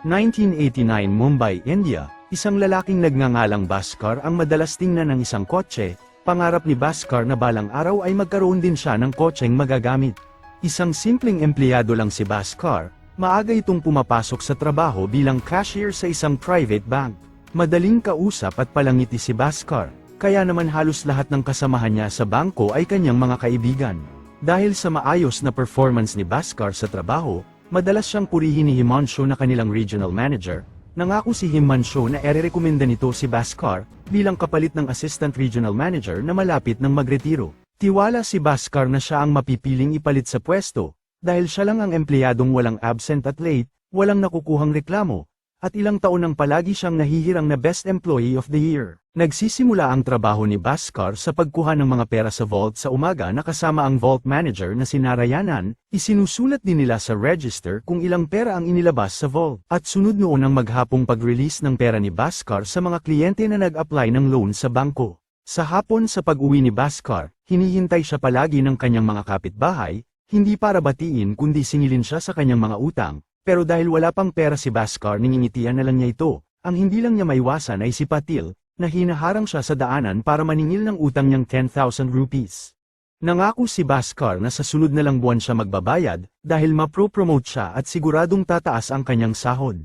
1989 Mumbai, India, isang lalaking nagngangalang Bhaskar ang madalas tingnan ng isang kotse, pangarap ni Bhaskar na balang araw ay magkaroon din siya ng kotseng magagamit. Isang simpleng empleyado lang si Bhaskar, maaga itong pumapasok sa trabaho bilang cashier sa isang private bank. Madaling kausap at palangiti si Bhaskar, kaya naman halos lahat ng kasamahan niya sa bangko ay kanyang mga kaibigan. Dahil sa maayos na performance ni Bhaskar sa trabaho, madalas siyang purihin ni Himanshu na kanilang regional manager. Nangako si Himanshu na ererekomenda nito si Bhaskar bilang kapalit ng assistant regional manager na malapit ng magretiro. Tiwala si Bhaskar na siya ang mapipiling ipalit sa pwesto, dahil siya lang ang empleyadong walang absent at late, walang nakukuhang reklamo, at ilang taon nang palagi siyang nahihirang na Best Employee of the Year. Nagsisimula ang trabaho ni Bhaskar sa pagkuha ng mga pera sa vault sa umaga na kasama ang vault manager na si Narayanan, isinusulat din nila sa register kung ilang pera ang inilabas sa vault. At sunod noon ang maghapong pag-release ng pera ni Bhaskar sa mga kliyente na nag-apply ng loan sa bangko. Sa hapon sa pag-uwi ni Bhaskar, hinihintay siya palagi ng kanyang mga kapitbahay, hindi para batiin kundi singilin siya sa kanyang mga utang, pero dahil wala pang pera si Bhaskar ningingitian na lang niya ito, ang hindi lang niya maiwasan ay si Patil, na hinaharang siya sa daanan para maningil ng utang niyang 10,000 rupees. Nangako si Bhaskar na sa sunod na lang buwan siya magbabayad, dahil mapro-promote siya at siguradong tataas ang kanyang sahod.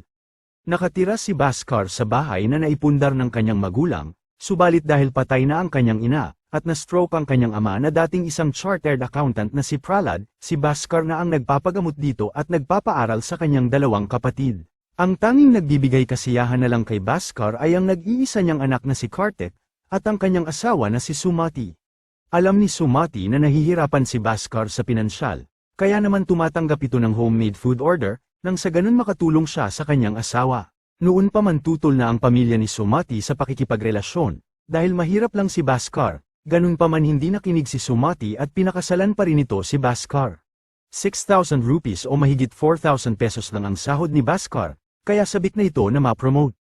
Nakatira si Bhaskar sa bahay na naipundar ng kanyang magulang, subalit dahil patay na ang kanyang ina, at na-stroke ang kanyang ama na dating isang chartered accountant na si Pralad, si Bhaskar na ang nagpapagamot dito at nagpapaaral sa kanyang dalawang kapatid. Ang tanging nagbibigay kasiyahan na lang kay Bhaskar ay ang nag-iisa niyang anak na si Kartik, at ang kanyang asawa na si Sumati. Alam ni Sumati na nahihirapan si Bhaskar sa pinansyal, kaya naman tumatanggap ito ng homemade food order, nang sa ganun makatulong siya sa kanyang asawa. Noon pa man tutol na ang pamilya ni Sumati sa pakikipagrelasyon, dahil mahirap lang si Bhaskar, ganun pa man hindi nakinig si Sumati at pinakasalan pa rin ito si Bhaskar. 6,000 rupees o mahigit 4,000 pesos lang ang sahod ni Bhaskar, kaya sabik na ito na ma-promote.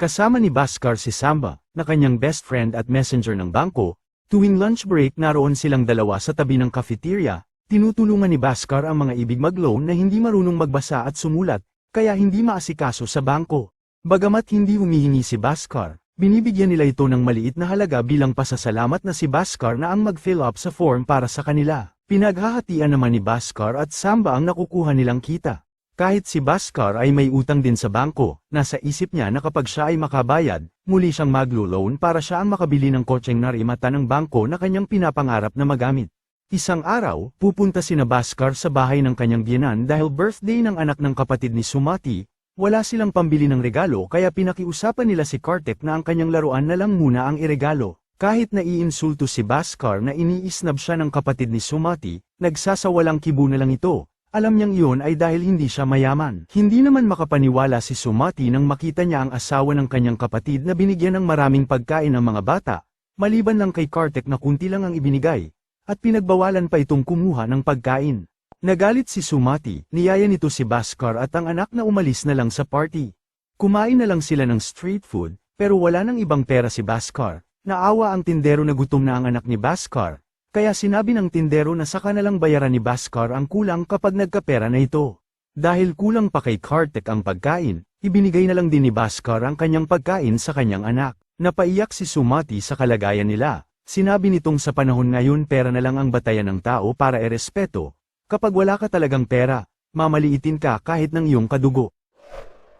Kasama ni Bhaskar si Samba, na kanyang best friend at messenger ng bangko, tuwing lunch break naroon silang dalawa sa tabi ng cafeteria, tinutulungan ni Bhaskar ang mga ibig mag-loan na hindi marunong magbasa at sumulat, kaya hindi maasikaso sa bangko. Bagamat hindi humihingi si Bhaskar, binibigyan nila ito ng maliit na halaga bilang pasasalamat na si Bhaskar na ang mag-fill up sa form para sa kanila. Pinaghahatian naman ni Bhaskar at Samba ang nakukuha nilang kita. Kahit si Bhaskar ay may utang din sa bangko, nasa isip niya na kapag siya ay makabayad, muli siyang maglo-loan para siya ang makabili ng kotseng narimata ng bangko na kanyang pinapangarap na magamit. Isang araw, pupunta si na Bhaskar sa bahay ng kanyang biyanan dahil birthday ng anak ng kapatid ni Sumati, wala silang pambili ng regalo kaya pinakiusapan nila si Kartik na ang kanyang laruan na lang muna ang iregalo. Kahit naiinsulto si Bhaskar na iniisnab siya ng kapatid ni Sumati, nagsasawalang kibo na lang ito, alam niyang iyon ay dahil hindi siya mayaman. Hindi naman makapaniwala si Sumati nang makita niya ang asawa ng kanyang kapatid na binigyan ng maraming pagkain ng mga bata, maliban lang kay Kartik na kunti lang ang ibinigay, at pinagbawalan pa itong kumuha ng pagkain. Nagalit si Sumati, niyaya nito si Bhaskar at ang anak na umalis na lang sa party. Kumain na lang sila ng street food, pero wala nang ibang pera si Bhaskar. Naawa ang tindero na gutom na ang anak ni Bhaskar, kaya sinabi ng tindero na saka na lang bayaran ni Bhaskar ang kulang kapag nagkapera na ito. Dahil kulang pa kay Kartik ang pagkain, ibinigay na lang din ni Bhaskar ang kanyang pagkain sa kanyang anak. Napaiyak si Sumati sa kalagayan nila. Sinabi nitong sa panahon ngayon pera na lang ang batayan ng tao para erespeto. Kapag wala ka talagang pera, mamaliitin ka kahit ng iyong kadugo.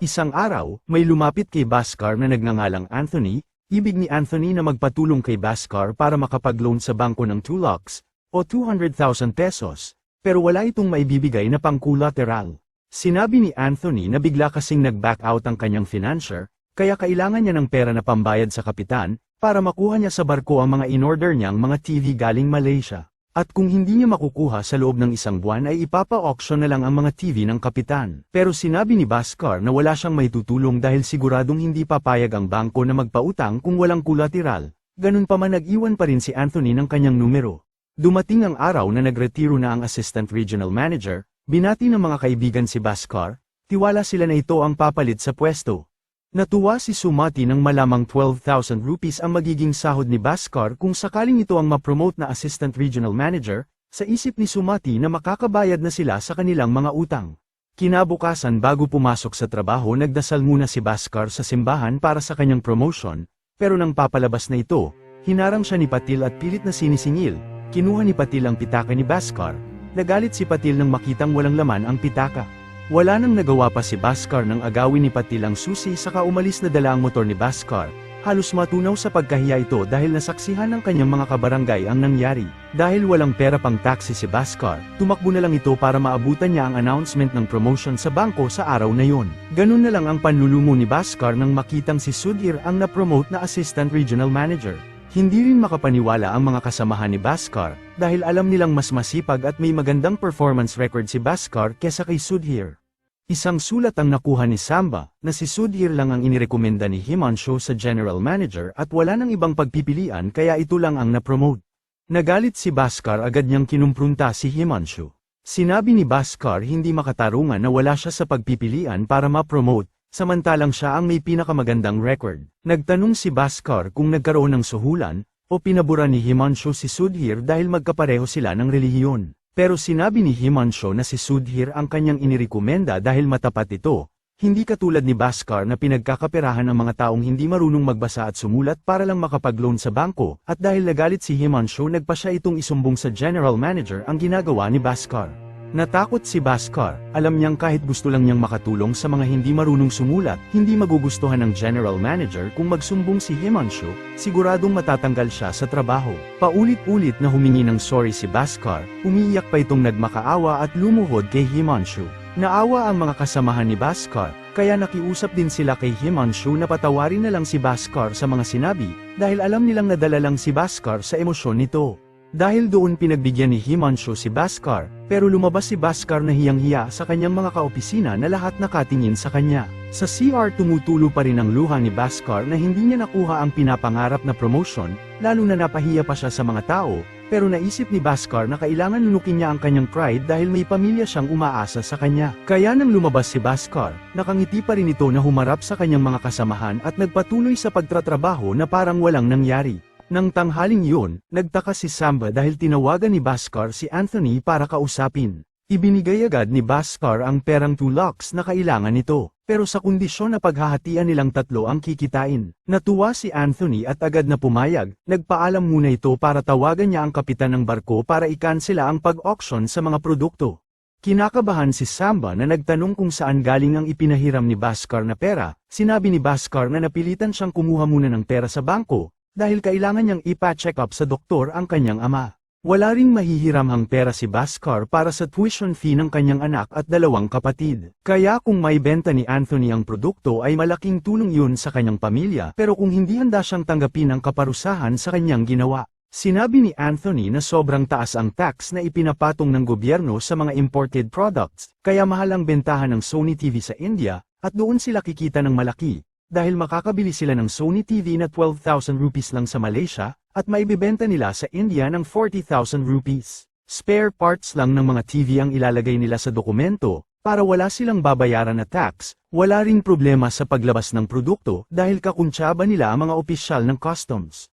Isang araw, may lumapit kay Bhaskar na nagngangalang Anthony, ibig ni Anthony na magpatulong kay Bhaskar para makapag-loan sa bangko ng 2 lakhs, o 200,000 pesos, pero wala itong maibibigay na pang-collateral. Sinabi ni Anthony na bigla kasing nag-back out ang kanyang financier, kaya kailangan niya ng pera na pambayad sa kapitan, para makuha niya sa barko ang mga in-order niyang mga TV galing Malaysia. At kung hindi niya makukuha sa loob ng isang buwan ay ipapa-auction na lang ang mga TV ng kapitan. Pero sinabi ni Bhaskar na wala siyang maitutulong dahil siguradong hindi papayag ang bangko na magpautang kung walang kulateral. Ganun pa man nag-iwan pa rin si Anthony ng kanyang numero. Dumating ang araw na nagretiro na ang Assistant Regional Manager, binati ng mga kaibigan si Bhaskar, tiwala sila na ito ang papalit sa pwesto. Natuwa si Sumati nang malamang 12,000 rupees ang magiging sahod ni Bhaskar kung sakaling ito ang ma-promote na Assistant Regional Manager, sa isip ni Sumati na makakabayad na sila sa kanilang mga utang. Kinabukasan bago pumasok sa trabaho nagdasal muna si Bhaskar sa simbahan para sa kanyang promotion, pero nang papalabas na ito, hinarang siya ni Patil at pilit na sinisingil, kinuha ni Patil ang pitaka ni Bhaskar, nagalit si Patil nang makitang walang laman ang pitaka. Wala nang nagawa pa si Bhaskar nang agawin ni Patil ang susi saka umalis na dala ang motor ni Bhaskar, Halos matunaw sa pagkahiya ito dahil nasaksihan ng kanyang mga kabarangay ang nangyari. Dahil walang pera pang taxi si Bhaskar, tumakbo na lang ito para maabutan niya ang announcement ng promotion sa bangko sa araw na yon. Ganun na lang ang panlulumo ni Bhaskar nang makitang si Sudhir ang na-promote na Assistant Regional Manager. Hindi rin makapaniwala ang mga kasamahan ni Bhaskar, dahil alam nilang mas masipag at may magandang performance record si Bhaskar kesa kay Sudhir. Isang sulat ang nakuha ni Samba, na si Sudhir lang ang inirekomenda ni Himanshu sa general manager at wala nang ibang pagpipilian kaya ito lang ang na-promote. Nagalit si Bhaskar agad niyang kinumprunta si Himanshu. Sinabi ni Bhaskar hindi makatarungan na wala siya sa pagpipilian para ma-promote, samantalang siya ang may pinakamagandang record. Nagtanong si Bhaskar kung nagkaroon ng suhulan, o pinabura ni Himanshu si Sudhir dahil magkapareho sila ng relihiyon. Pero sinabi ni Himanshu na si Sudhir ang kanyang inirekomenda dahil matapat ito, hindi katulad ni Bhaskar na pinagkakaperahan ang mga taong hindi marunong magbasa at sumulat para lang makapag-loan sa bangko, at dahil nagalit si Himanshu nagpa siya itong isumbong sa general manager ang ginagawa ni Bhaskar. Natakot si Bhaskar, alam niyang kahit gusto lang niyang makatulong sa mga hindi marunong sumulat, hindi magugustuhan ng general manager kung magsumbong si Himanshu, siguradong matatanggal siya sa trabaho. Paulit-ulit na humingi ng sorry si Bhaskar, umiiyak pa itong nagmakaawa at lumuhod kay Himanshu. Naawa ang mga kasamahan ni Bhaskar, kaya nakiusap din sila kay Himanshu na patawarin na lang si Bhaskar sa mga sinabi, dahil alam nilang nadala lang si Bhaskar sa emosyon nito. Dahil doon pinagbigyan ni Himanshu si Bhaskar, pero lumabas si Bhaskar na hiyang-hiya sa kanyang mga kaopisina na lahat nakatingin sa kanya. Sa CR tumutulo pa rin ang luha ni Bhaskar na hindi niya nakuha ang pinapangarap na promotion, lalo na napahiya pa siya sa mga tao, pero naisip ni Bhaskar na kailangan nunukin niya ang kanyang pride dahil may pamilya siyang umaasa sa kanya. Kaya nang lumabas si Bhaskar, nakangiti pa rin ito na humarap sa kanyang mga kasamahan at nagpatuloy sa pagtratrabaho na parang walang nangyari. Nang tanghaling yun, nagtaka si Samba dahil tinawagan ni Bhaskar si Anthony para kausapin. Ibinigay agad ni Bhaskar ang perang 2 lakhs na kailangan nito, pero sa kondisyon na paghahatian nilang tatlo ang kikitain. Natuwa si Anthony at agad na pumayag, nagpaalam muna ito para tawagan niya ang kapitan ng barko para ikansela ang pag-auction sa mga produkto. Kinakabahan si Samba na nagtanong kung saan galing ang ipinahiram ni Bhaskar na pera, sinabi ni Bhaskar na napilitan siyang kumuha muna ng pera sa bangko, dahil kailangan niyang ipa-check up sa doktor ang kanyang ama. Wala ring mahihiramhang pera si Bhaskar para sa tuition fee ng kanyang anak at dalawang kapatid. Kaya kung may benta ni Anthony ang produkto ay malaking tulong yun sa kanyang pamilya pero kung hindi handa siyang tanggapin ang kaparusahan sa kanyang ginawa. Sinabi ni Anthony na sobrang taas ang tax na ipinapatong ng gobyerno sa mga imported products, kaya mahal ang bentahan ng Sony TV sa India, at doon sila kikita ng malaki, dahil makakabili sila ng Sony TV na 12,000 rupees lang sa Malaysia, at maibibenta nila sa India ng 40,000 rupees. Spare parts lang ng mga TV ang ilalagay nila sa dokumento, para wala silang babayaran na tax, wala ring problema sa paglabas ng produkto dahil kakuntsaba nila ang mga opisyal ng customs.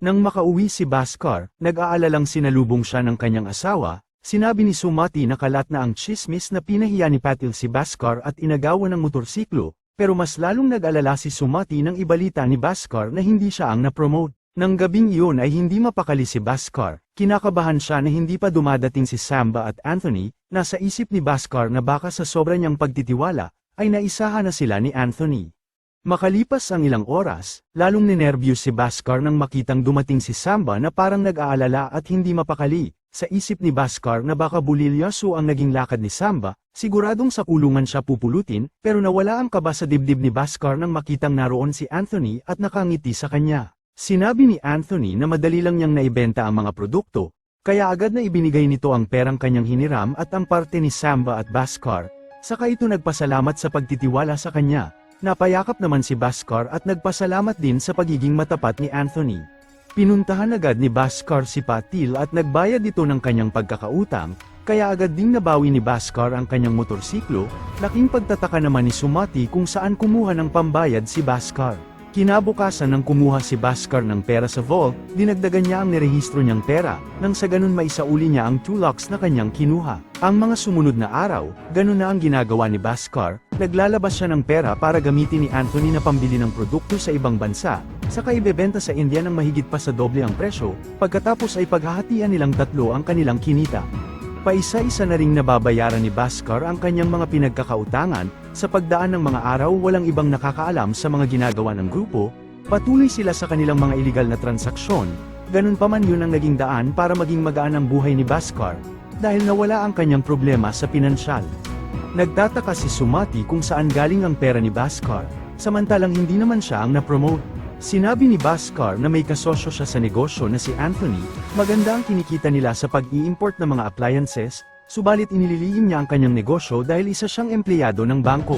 Nang makauwi si Bhaskar, nag-aalalang sinalubong siya ng kanyang asawa, sinabi ni Sumati na kalat na ang chismis na pinahiya ni Patil si Bhaskar at inagawan ng motorsiklo, pero mas lalong nag-alala si Sumati nang ibalita ni Bhaskar na hindi siya ang na-promote. Nang gabing iyon ay hindi mapakali si Bhaskar, kinakabahan siya na hindi pa dumadating si Samba at Anthony, nasa isip ni Bhaskar na baka sa sobra niyang pagtitiwala, ay naisahan na sila ni Anthony. Makalipas ang ilang oras, lalong ninervyos si Bhaskar nang makitang dumating si Samba na parang nag-aalala at hindi mapakali, sa isip ni Bhaskar na baka bulilyaso ang naging lakad ni Samba, siguradong sa kulungan siya pupulutin, pero nawala ang kaba sa dibdib ni Bhaskar nang makitang naroon si Anthony at nakangiti sa kanya. Sinabi ni Anthony na madali lang niyang naibenta ang mga produkto, kaya agad na ibinigay nito ang perang kanyang hiniram at ang parte ni Samba at Bhaskar, saka ito nagpasalamat sa pagtitiwala sa kanya. Napayakap naman si Bhaskar at nagpasalamat din sa pagiging matapat ni Anthony. Pinuntahan agad ni Bhaskar si Patil at nagbayad dito ng kanyang pagkakautang, kaya agad ding nabawi ni Bhaskar ang kanyang motorsiklo, laking pagtataka naman ni Sumati kung saan kumuha ng pambayad si Bhaskar. Kinabukasan nang kumuha si Bhaskar ng pera sa vault, dinagdagan niya ang nirehistro niyang pera, nang sa ganun maisauli niya ang 2 lakhs na kanyang kinuha. Ang mga sumunod na araw, ganun na ang ginagawa ni Bhaskar, naglalabas siya ng pera para gamitin ni Anthony na pambili ng produkto sa ibang bansa, saka ibebenta sa India ng mahigit pa sa doble ang presyo, pagkatapos ay paghahatian nilang tatlo ang kanilang kinita. Paisa-isa na ring nababayaran ni Bhaskar ang kanyang mga pinagkakautangan, sa pagdaan ng mga araw walang ibang nakakaalam sa mga ginagawa ng grupo, patuloy sila sa kanilang mga iligal na transaksyon, ganun pa man yun ang naging daan para maging magaan ang buhay ni Bhaskar, dahil nawala ang kanyang problema sa pinansyal. Nagtataka si Sumati kung saan galing ang pera ni Bhaskar, samantalang hindi naman siya ang na-promote. Sinabi ni Bhaskar na may kasosyo siya sa negosyo na si Anthony, maganda ang kinikita nila sa pag-i-import ng mga appliances, subalit inililihim niya ang kanyang negosyo dahil isa siyang empleyado ng bangko.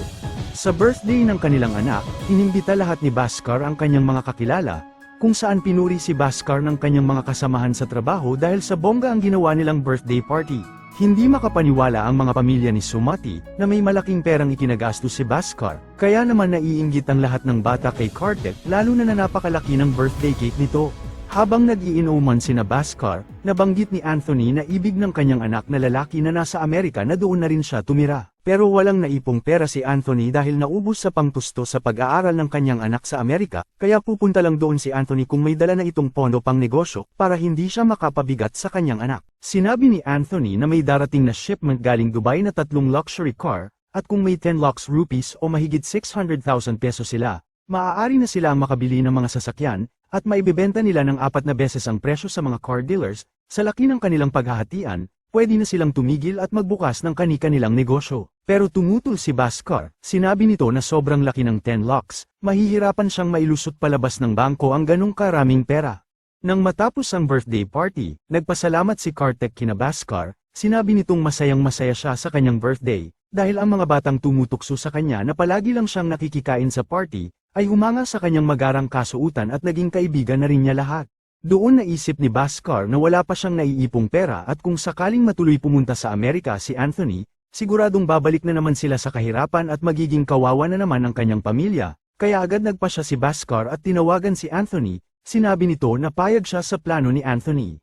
Sa birthday ng kanilang anak, inimbita lahat ni Bhaskar ang kanyang mga kakilala, kung saan pinuri si Bhaskar ng kanyang mga kasamahan sa trabaho dahil sa bongga ang ginawa nilang birthday party. Hindi makapaniwala ang mga pamilya ni Sumati na may malaking perang ikinagastos si Bhaskar, kaya naman naiinggit ang lahat ng bata kay Kartik lalo na na napakalaki ng birthday cake nito. Habang nag-iinuman sina Bhaskar, nabanggit ni Anthony na ibig ng kanyang anak na lalaki na nasa Amerika na doon na rin siya tumira. Pero walang naipong pera si Anthony dahil naubos sa pangtusto sa pag-aaral ng kanyang anak sa Amerika, kaya pupunta lang doon si Anthony kung may dala na itong pondo pang negosyo para hindi siya makapabigat sa kanyang anak. Sinabi ni Anthony na may darating na shipment galing Dubai na tatlong luxury car, at kung may 10 lakhs rupees o mahigit 600,000 pesos sila, maaari na sila ang makabili ng mga sasakyan, at maibebenta nila ng apat na beses ang presyo sa mga car dealers, sa laki ng kanilang paghahatian, pwede na silang tumigil at magbukas ng kani-kanilang negosyo. Pero tumutol si Bhaskar, sinabi nito na sobrang laki ng 10 lakhs, mahihirapan siyang mailusot palabas ng bangko ang ganong karaming pera. Nang matapos ang birthday party, nagpasalamat si Kartek kina Bhaskar, sinabi nitong masayang masaya siya sa kanyang birthday, dahil ang mga batang tumutukso sa kanya na palagi lang siyang nakikikain sa party, ay humanga sa kanyang magarang kasuutan at naging kaibigan na rin niya lahat. Doon naisip ni Bhaskar na wala pa siyang naiipong pera at kung sakaling matuloy pumunta sa Amerika si Anthony, siguradong babalik na naman sila sa kahirapan at magiging kawawa na naman ang kanyang pamilya, kaya agad nagpa siya si Bhaskar at tinawagan si Anthony, sinabi nito na payag siya sa plano ni Anthony.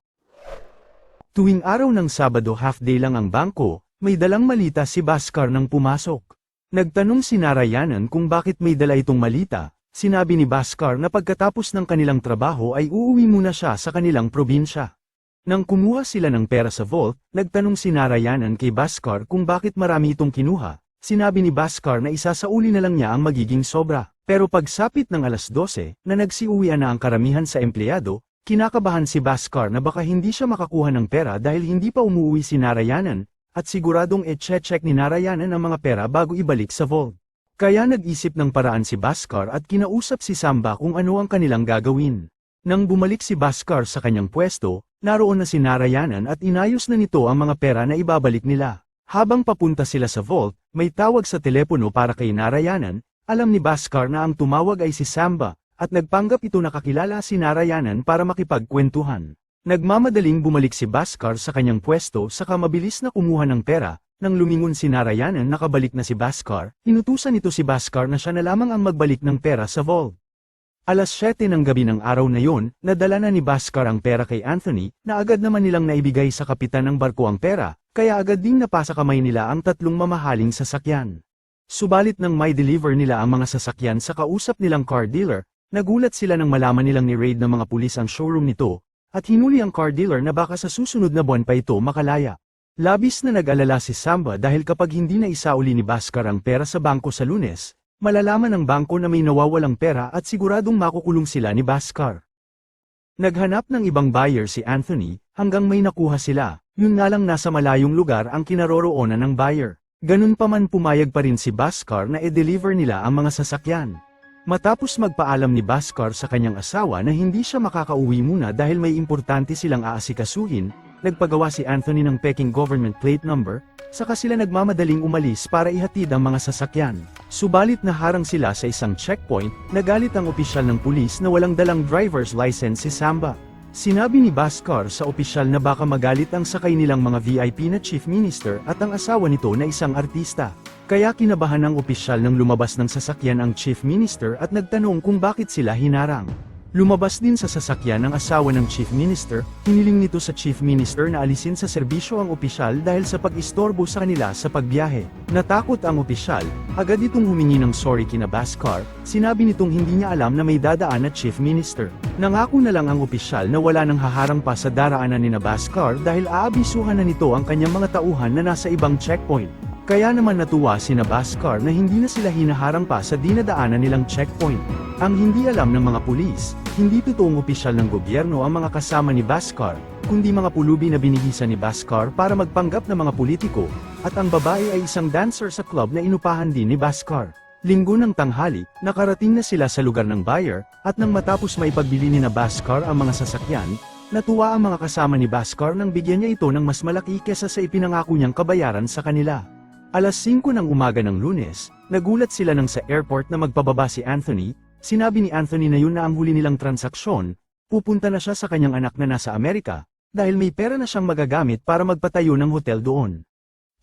Tuwing araw ng Sabado half-day lang ang bangko, may dalang malita si Bhaskar nang pumasok. Nagtanong si Narayanan kung bakit may dala itong malita, sinabi ni Bhaskar na pagkatapos ng kanilang trabaho ay uuwi muna siya sa kanilang probinsya. Nang kumuha sila ng pera sa vault, nagtanong si Narayanan kay Bhaskar kung bakit marami itong kinuha, sinabi ni Bhaskar na isasauli na lang niya ang magiging sobra. Pero pagsapit ng alas 12, na nagsiuwian na ang karamihan sa empleyado, kinakabahan si Bhaskar na baka hindi siya makakuha ng pera dahil hindi pa umuwi si Narayanan, at siguradong e-check ni Narayanan ang mga pera bago ibalik sa vault. Kaya nag-isip ng paraan si Bhaskar at kinausap si Samba kung ano ang kanilang gagawin. Nang bumalik si Bhaskar sa kanyang pwesto, naroon na si Narayanan at inayos na nito ang mga pera na ibabalik nila. Habang papunta sila sa vault, may tawag sa telepono para kay Narayanan, alam ni Bhaskar na ang tumawag ay si Samba, at nagpanggap ito nakakilala si Narayanan para makipagkwentuhan. Nagmamadaling bumalik si Bhaskar sa kanyang pwesto saka mabilis na kumuha ng pera, nang lumingon si Narayanan nakabalik na si Bhaskar, inutusan ito si Bhaskar na siya na lamang ang magbalik ng pera sa vault. Alas 7 ng gabi ng araw na yon, nadala na ni Bhaskar ang pera kay Anthony, na agad naman nilang naibigay sa kapitan ng barko ang pera, kaya agad ding napasa kamay nila ang tatlong mamahaling sasakyan. Subalit nang may deliver nila ang mga sasakyan sa kausap nilang car dealer, nagulat sila nang malaman nilang ni-raid ng mga pulis ang showroom nito, at hinuli ang car dealer na baka sa susunod na buwan pa ito makalaya. Labis na nag-alala si Samba dahil kapag hindi na isauli ni Bhaskar ang pera sa bangko sa lunes, malalaman ng bangko na may nawawalang pera at siguradong makukulong sila ni Bhaskar. Naghanap ng ibang buyer si Anthony, hanggang may nakuha sila, yun nga lang nasa malayong lugar ang kinaroroonan ng buyer. Ganun pa man pumayag pa rin si Bhaskar na i-deliver nila ang mga sasakyan. Matapos magpaalam ni Bhaskar sa kanyang asawa na hindi siya makakauwi muna dahil may importante silang aasikasuhin, nagpagawa si Anthony ng peking government plate number, saka sila nagmamadaling umalis para ihatid ang mga sasakyan. Subalit naharang sila sa isang checkpoint, nagalit ang opisyal ng pulis na walang dalang driver's license si Samba. Sinabi ni Bhaskar sa opisyal na baka magalit ang sakay nilang mga VIP na chief minister at ang asawa nito na isang artista. Kaya kinabahan ng opisyal nang lumabas ng sasakyan ang chief minister at nagtanong kung bakit sila hinarang. Lumabas din sa sasakyan ng asawa ng chief minister, hiniling nito sa chief minister na alisin sa serbisyo ang opisyal dahil sa pag-istorbo sa kanila sa pagbiyahe. Natakot ang opisyal, agad itong humingi ng sorry kina Baskar, sinabi nitong hindi niya alam na may dadaan na chief minister. Nangako na lang ang opisyal na wala nang haharang pa sa daraanan ni Baskar dahil aabisuhan na nito ang kanyang mga tauhan na nasa ibang checkpoint. Kaya naman natuwa si Baskar na hindi na sila hinaharang pa sa dinadaanan nilang checkpoint. Ang hindi alam ng mga pulis, hindi totoong opisyal ng gobyerno ang mga kasama ni Baskar, kundi mga pulubi na binihisa ni Baskar para magpanggap ng mga politiko, at ang babae ay isang dancer sa club na inupahan din ni Baskar. Linggo ng tanghali, nakarating na sila sa lugar ng buyer, at nang matapos maipagbili ni na Baskar ang mga sasakyan, natuwa ang mga kasama ni Baskar nang bigyan niya ito ng mas malaki kesa sa ipinangako niyang kabayaran sa kanila. Alas 5 ng umaga ng lunes, nagulat sila nang sa airport na magpababa si Anthony, sinabi ni Anthony na yun na ang huli nilang transaksyon, pupunta na siya sa kanyang anak na nasa Amerika, dahil may pera na siyang magagamit para magpatayo ng hotel doon.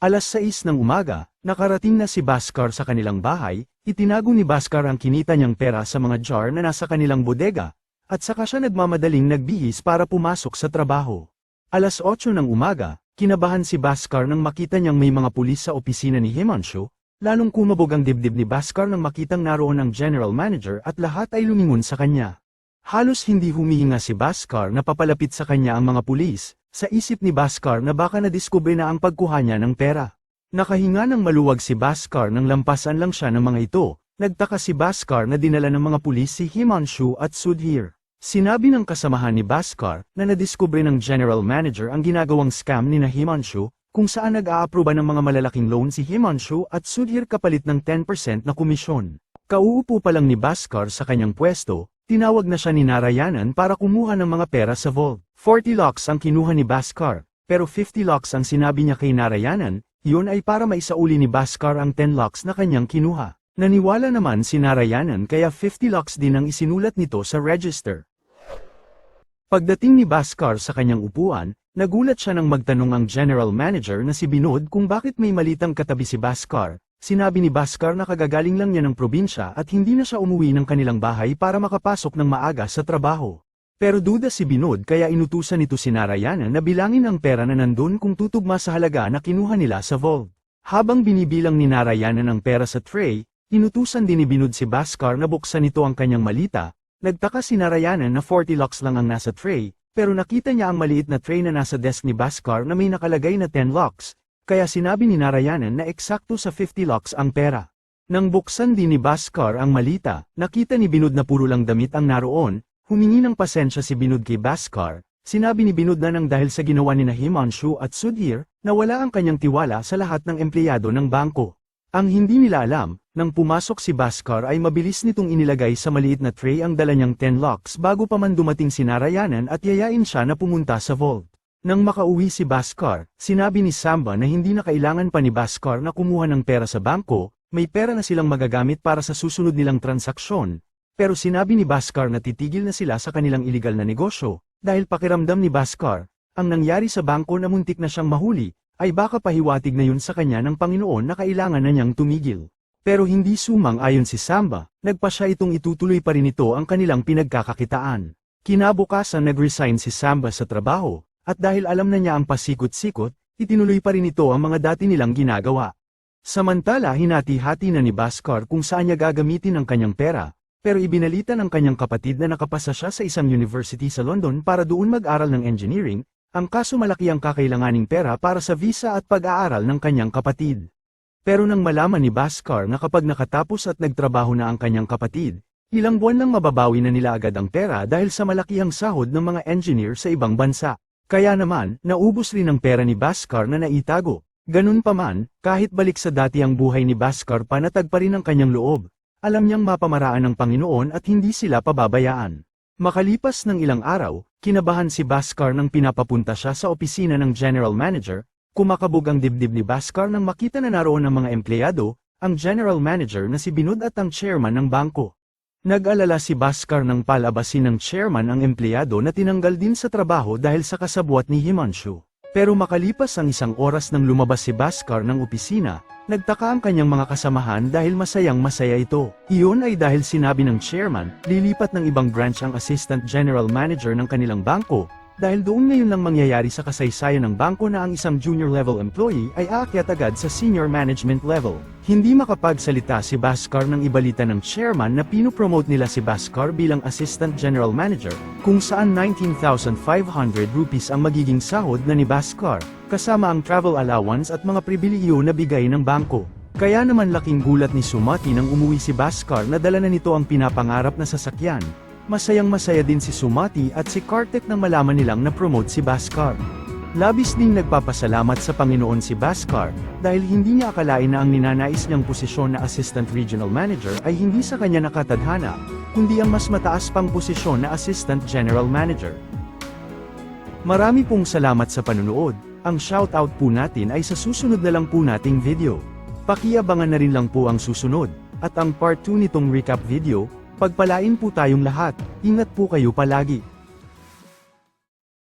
Alas 6 ng umaga, nakarating na si Baskar sa kanilang bahay, itinago ni Baskar ang kinita niyang pera sa mga jar na nasa kanilang bodega, at saka siya nagmamadaling nagbihis para pumasok sa trabaho. Alas 8 ng umaga, kinabahan si Baskar nang makita niyang may mga pulis sa opisina ni Himanshu, lalong kumabog ang dibdib ni Baskar nang makitang naroon ang general manager at lahat ay lumingon sa kanya. Halos hindi humihinga si Baskar na papalapit sa kanya ang mga pulis, sa isip ni Baskar na baka nadiskubre na ang pagkuha niya ng pera. Nakahinga ng maluwag si Baskar nang lampasan lang siya ng mga ito, nagtaka si Baskar na dinala ng mga pulis si Himanshu at Sudhir. Sinabi ng kasamahan ni Baskar na nadiskubre ng general manager ang ginagawang scam ni na Himanshu, kung saan nag-aaproba ng mga malalaking loan si Himanshu at Sudhir kapalit ng 10% na komisyon. Kauupo pa lang ni Baskar sa kanyang pwesto, tinawag na siya ni Narayanan para kumuha ng mga pera sa vault. 40 locks ang kinuha ni Baskar, pero 50 locks ang sinabi niya kay Narayanan, yun ay para maisauli ni Baskar ang 10 locks na kanyang kinuha. Naniwala naman si Narayanan kaya 50 locks din ang isinulat nito sa register. Pagdating ni Baskar sa kanyang upuan, nagulat siya nang magtanong ang general manager na si Binod kung bakit may malitang katabi si Baskar. Sinabi ni Baskar na kagagaling lang niya ng probinsya at hindi na siya umuwi ng kanilang bahay para makapasok ng maaga sa trabaho. Pero duda si Binod kaya inutusan nito si Narayanan na bilangin ang pera na nandun kung tutugma sa halaga na kinuha nila sa vault. Habang binibilang ni Narayanan ang pera sa tray, inutusan din ni Binod si Baskar na buksan nito ang kanyang malita, Nagtaka si Narayanan na 40 locks lang ang nasa tray, pero nakita niya ang maliit na tray na nasa desk ni Baskar na may nakalagay na 10 locks, kaya sinabi ni Narayanan na eksakto sa 50 locks ang pera. Nang buksan din ni Baskar ang malita, nakita ni Binud na puro lang damit ang naroon, humingi ng pasensya si Binud kay Baskar, sinabi ni Binud na nang dahil sa ginawa ni na Himanshu at Sudhir, na wala ang kanyang tiwala sa lahat ng empleyado ng bangko. Ang hindi nila alam, nang pumasok si Baskar ay mabilis nitong inilagay sa maliit na tray ang dala niyang 10 locks bago pa man dumating si Narayanan at yayain siya na pumunta sa vault. Nang makauwi si Baskar, sinabi ni Samba na hindi na kailangan pa ni Baskar na kumuha ng pera sa bangko, may pera na silang magagamit para sa susunod nilang transaksyon. Pero sinabi ni Baskar na titigil na sila sa kanilang iligal na negosyo, dahil pakiramdam ni Baskar, ang nangyari sa bangko na muntik na siyang mahuli, ay baka pahiwatig na yun sa kanya ng Panginoon na kailangan na niyang tumigil. Pero hindi sumang ayon si Samba, nagpa siya itong itutuloy pa rin ito ang kanilang pinagkakakitaan. Kinabukasan nag-resign si Samba sa trabaho, at dahil alam na niya ang pasikot-sikot, itinuloy pa rin ito ang mga dati nilang ginagawa. Samantala hinati-hati na ni Baskar kung saan niya gagamitin ang kanyang pera, pero ibinalita ng kanyang kapatid na nakapasa siya sa isang university sa London para doon mag-aral ng engineering, ang kaso malaki ang kakailanganing pera para sa visa at pag-aaral ng kanyang kapatid. Pero nang malaman ni Baskar na kapag nakatapos at nagtrabaho na ang kanyang kapatid, ilang buwan lang mababawi na nila agad ang pera dahil sa malakihang sahod ng mga engineer sa ibang bansa. Kaya naman, naubos rin ang pera ni Baskar na naitago. Ganun pa man, kahit balik sa dati ang buhay ni Baskar panatag pa rin ang kanyang loob. Alam niyang mapamaraan ng Panginoon at hindi sila pababayaan. Makalipas ng ilang araw, kinabahan si Baskar nang pinapapunta siya sa opisina ng general manager, kumakabog ang dibdib ni Baskar nang makita na naroon ng mga empleyado, ang general manager na si Binud at ang chairman ng bangko. Nag-alala si Baskar nang palabasin ng chairman ang empleyado na tinanggal din sa trabaho dahil sa kasabwat ni Himanshu. Pero makalipas ang isang oras nang lumabas si Baskar ng opisina, Nagtaka ang kanyang mga kasamahan dahil masayang masaya ito. Iyon ay dahil sinabi ng chairman, lilipat ng ibang branch ang assistant general manager ng kanilang bangko, dahil doon ngayon lang mangyayari sa kasaysayan ng bangko na ang isang junior level employee ay aakyat agad sa senior management level. Hindi makapagsalita si Baskar nang ibalita ng chairman na pinopromote nila si Baskar bilang assistant general manager, kung saan 19,500 rupees ang magiging sahod na ni Baskar, kasama ang travel allowance at mga pribiliyo na bigay ng bangko. Kaya naman laking gulat ni Sumati nang umuwi si Baskar na dala na nito ang pinapangarap na sasakyan, Masayang masaya din si Sumati at si Kartik nang malaman nilang na-promote si Baskar. Labis ding nagpapasalamat sa Panginoon si Baskar, dahil hindi niya akalain na ang ninanais niyang posisyon na Assistant Regional Manager ay hindi sa kanya nakatadhana, kundi ang mas mataas pang posisyon na Assistant General Manager. Marami pong salamat sa panunood, ang shoutout po natin ay sa susunod na lang po nating video. Pakiabangan na rin lang po ang susunod, at ang part 2 nitong recap video, Pagpalain po tayong lahat, ingat po kayo palagi.